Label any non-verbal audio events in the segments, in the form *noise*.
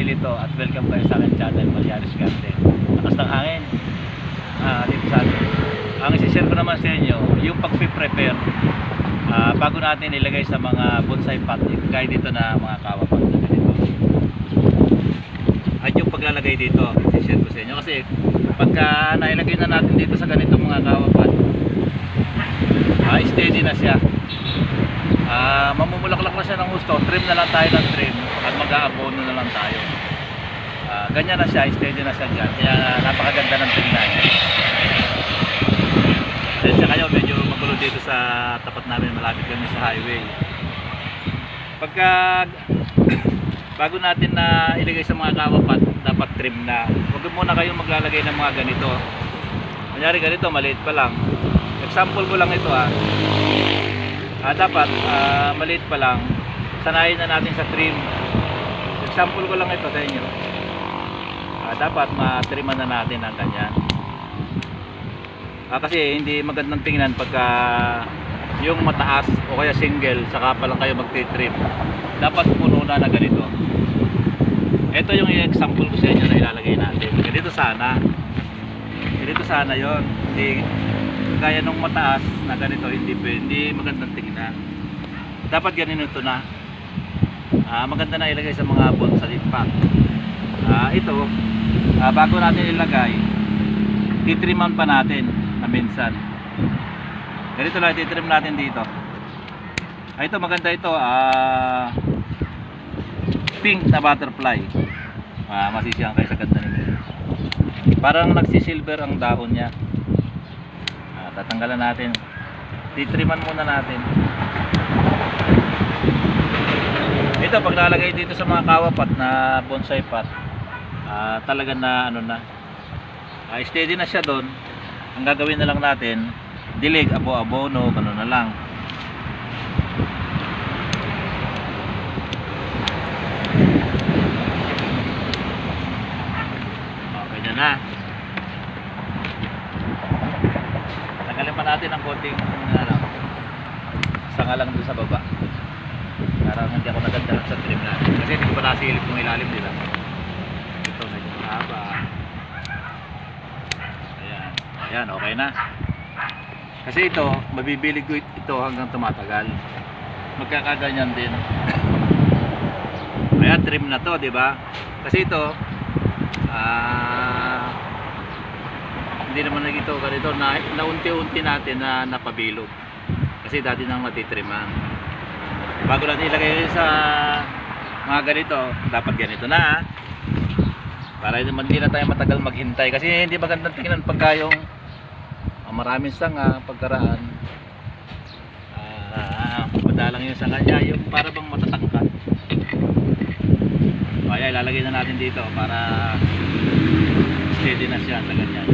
Silito at welcome kayo sa akin channel Marianes Garden. Lakas ng hangin ah, dito sa atin. Ang isi-share ko naman sa inyo, yung pag-prepare ah, bago natin ilagay sa mga bonsai pot, gaya dito na mga kawapat na ganito. At yung paglalagay dito, isi-share ko sa inyo kasi pagka nailagay na natin dito sa ganitong mga kawapat, ah, steady na siya. Ah, mamumulaklak na siya ng gusto, trim na lang tayo ng trim at mag-aabono na lang tayo. Ah, ganyan na siya, steady na siya dyan. Kaya napakaganda ng tingnan. Then sa kayo, medyo magulo dito sa tapat namin, malapit kami sa highway. Pagka *coughs* bago natin na ilagay sa mga kawapat, dapat trim na. Huwag muna kayong maglalagay ng mga ganito. Kunyari ganito, maliit pa lang. Example ko lang ito ah. Ah, dapat ah, maliit pa lang. Sanayin na natin sa trim. Example ko lang ito sa inyo. Ah, dapat matriman na natin ang ganyan. Ah, kasi hindi magandang tingnan pagka yung mataas o kaya single saka pa lang kayo magtitrim. Dapat puno na na ganito. Ito yung example ko sa inyo na ilalagay natin. Ganito sana. Ganito sana yon. Hindi gaya nung mataas na ganito hindi hindi magandang tingnan. Dapat ganito na. Ah, maganda na ilagay sa mga bonsai pack. Ah, ito ah, bago natin ilagay, titriman pa natin na minsan. Ganito lang titrim natin dito. Ah, ito maganda ito, ah pink na butterfly. Ah, masisiyang kayo sa ganda nito. Parang nagsisilver ang dahon niya. Ah, tatanggalan natin. Titriman muna natin. Ito pag nalagay dito sa mga kawapat na bonsai pot, ah, talaga na ano na. ah, steady na siya doon. Ang gagawin na lang natin, dilig, abo-abono, ano na lang. Okay na na. Tanggalin pa natin ang konting ano, sanga lang doon sa baba. Parang hindi ako nagandahan sa trim natin. Kasi hindi ko pa nasilip yung ilalim nila. Ito medyo mahaba. Ayan. Ayan, okay na. Kasi ito, mabibilig ko ito hanggang tumatagal. Magkakaganyan din. Ayan, trim na to, di ba? Kasi ito, ah, hindi naman nagito ganito na naunti-unti natin na napabilog. Kasi dati nang natitriman. Bago natin ilagay sa mga ganito, dapat ganito na. Para hindi na tayo matagal maghintay kasi hindi magandang tingnan pagka yung ah, maraming sanga pagkaraan. Ah, madalang yung sanga niya, yung para bang matatangkad. Kaya ilalagay na natin dito para steady na siya sa ganyan.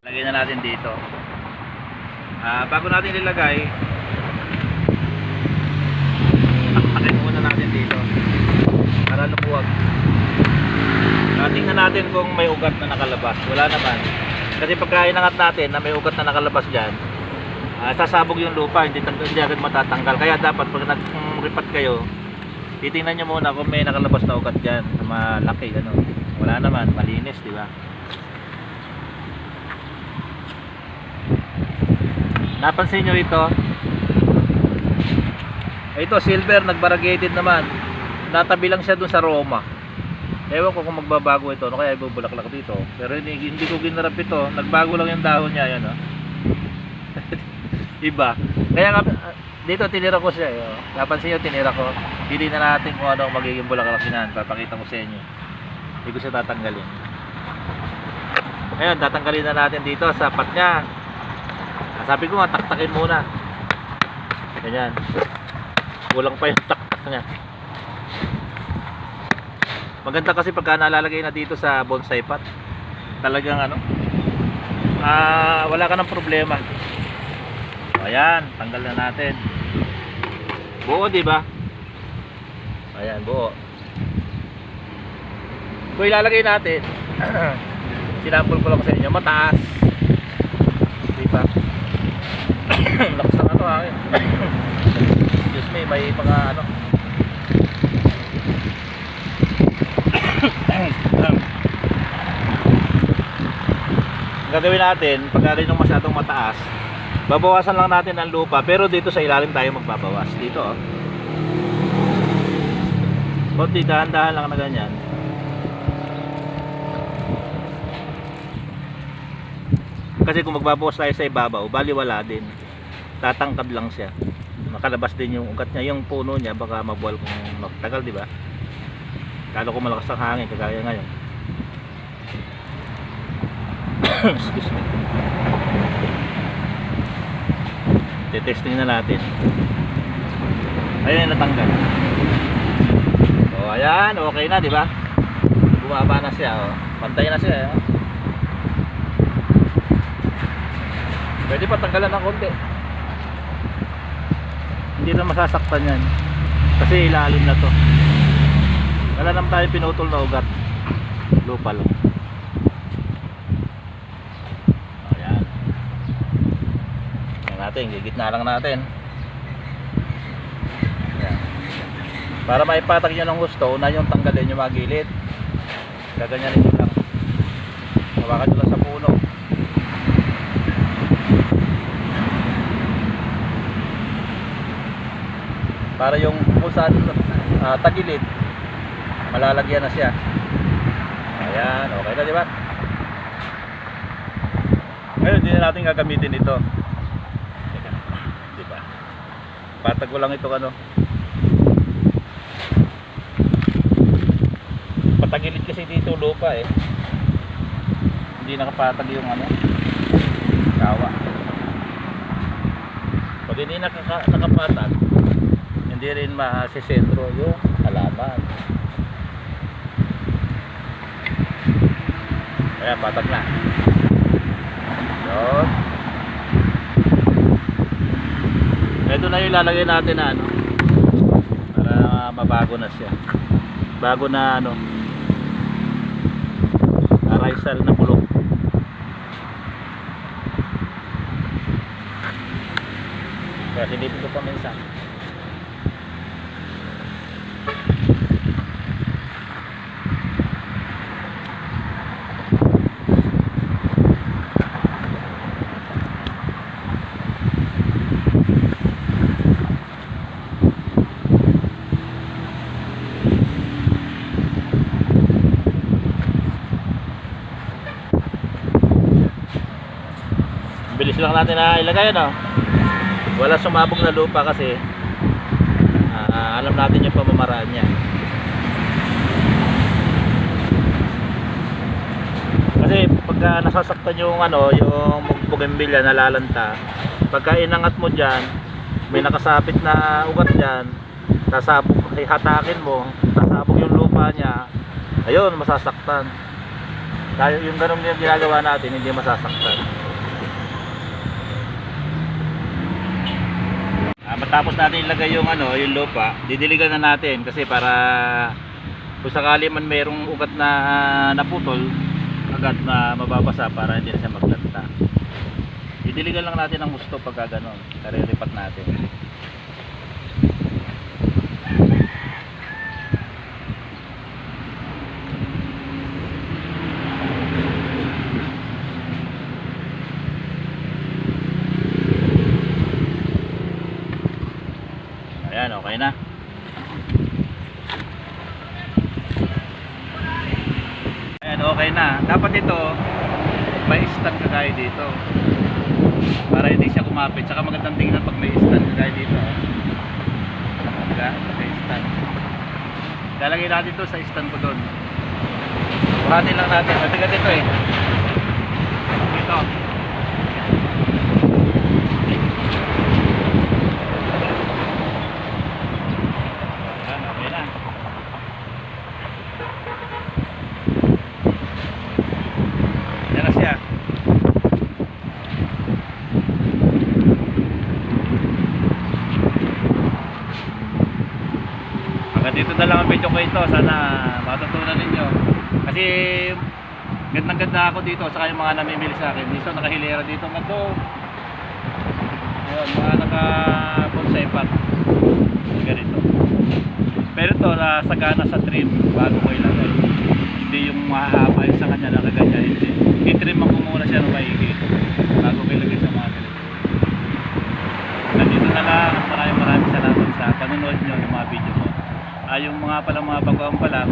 Lagay na natin dito. Ah, bago natin ilagay, taktakin muna natin dito. Para lumuwag. Ah, tingnan natin kung may ugat na nakalabas. Wala naman. Kasi pagka inangat natin na may ugat na nakalabas dyan, ah, sasabog yung lupa, hindi, hindi agad matatanggal. Kaya dapat pag nag-ripat kayo, titingnan nyo muna kung may nakalabas na ugat dyan na malaki. Ano. Wala naman, malinis, di ba? Napansin nyo ito? Ito, silver, nag-variegated naman. Natabi lang siya dun sa Roma. Ewan ko kung magbabago ito, ano kaya ibubulaklak dito. Pero hindi, hindi ko ginarap ito. Nagbago lang yung dahon niya, yan oh. *laughs* Iba. Kaya nga, dito tinira ko siya. Eh, oh. Napansin nyo, tinira ko. Hindi na natin kung ano magiging bulaklak niyan. Papakita ko sa inyo. Hindi ko siya tatanggalin. Ngayon, tatanggalin na natin dito sa pat niya. Sabi ko nga, taktakin muna. Ganyan. Kulang pa yung taktak niya. Maganda kasi pagka nalalagay na dito sa bonsai pot. Talagang ano, ah wala ka ng problema. O, Ayan, tanggal na natin. Buo, di ba? Ayan, buo. Kung ilalagay natin, *clears throat* sinampol ko lang sa inyo, mataas. Di ba? *clears throat* Lakas ng ano hangin. *clears throat* Excuse me, may mga ano. Gagawin natin, pag yung masyadong mataas, babawasan lang natin ang lupa, pero dito sa ilalim tayo magbabawas. Dito, oh. Konti, dahan-dahan lang na ganyan. Kasi kung magbabawas tayo sa ibabaw, baliwala din. Tatangkad lang siya. Makalabas din yung ugat niya. Yung puno niya, baka mabuwal kung magtagal, di ba? Kalo kung malakas ang hangin, kagaya ngayon. Excuse me. Tetesting na natin. Ayun, natanggal. O, ayan, okay na, di ba? Bumaba na siya, oh. Pantay na siya, oh. Pwede pa tanggalan ng konti. Hindi na masasaktan yan. Kasi ilalim na to. Wala naman tayo pinutol na ugat. Lupa lang. Ayan. Ayan natin, gigitna lang natin. Ayan. Para maipatag nyo ng gusto, una yung tanggalin yung mga gilid. Gaganyanin nyo lang. Hawakan nyo lang sa puno. Para yung kung saan ah, tagilid, malalagyan na siya. Ayan, okay na, di ba? Ngayon, na natin gagamitin ito. Teka, Di ba? Patag ko lang ito ano. Patagilid kasi dito lupa eh. Hindi nakapatag yung ano. Kawa. Pag hindi nakaka, nakapatag, hindi rin masisentro yung halaman. Kaya patag na. Yun. Ito na yung lalagay natin na ano. Para mabago na siya. Bago na ano. Arisal na bulok. Kaya silipin ko pa minsan. Bilis lang natin na ilagay ano? Wala sumabog na lupa kasi ah, alam natin yung pamamaraan niya. Kasi pagka nasasaktan yung ano yung bougainvillea nalalanta pagka inangat mo dyan may nakasapit na ugat dyan sasabog hatakin mo sasabog yung lupa niya ayun masasaktan. Yung ganun yung ginagawa natin hindi masasaktan Matapos natin ilagay yung ano, yung lupa, didiligan na natin kasi para kung sakali man merong ugat na ah, naputol, agad na mababasa para hindi na siya maglanta. Didiligan lang natin ang gusto pagka ganon. Kariripat natin. Ayan, okay na. Ayan, okay na. Dapat ito, may stand ka kagaya dito. Para hindi siya kumapit. Saka magandang tingnan pag may stand ka kagaya dito. Diba? May stand. Lalagay natin ito sa stand ko doon. Buhatin lang natin. Matigas ito eh. Dito. maganda lang ang video ko ito. Sana matutunan ninyo. Kasi gandang ganda ako dito saka yung mga namimili sa akin. Dito nakahilera dito nga to yun mga naka bonsai pot ganito. Pero to na sagana sa trim. Bago ko ilagay. Hindi yung mahaba yung sa kanya na nakaganyan. Hindi. Itrim ako muna siya ng maigi. Bago ko ilagay sa mga ganito. Nandito na lang. Maraming maraming salamat sa panunod nyo ng mga video ko. Ah, yung mga palang mga baguhan pa lang,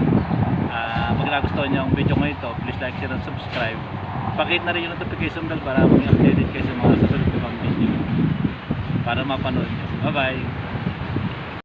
ah, pag nagustuhan nyo ang video ko ito, please like, share, and subscribe. Pakit na rin yung notification bell para maging updated kayo sa mga susunod ko pang video. Para mapanood nyo. Bye-bye!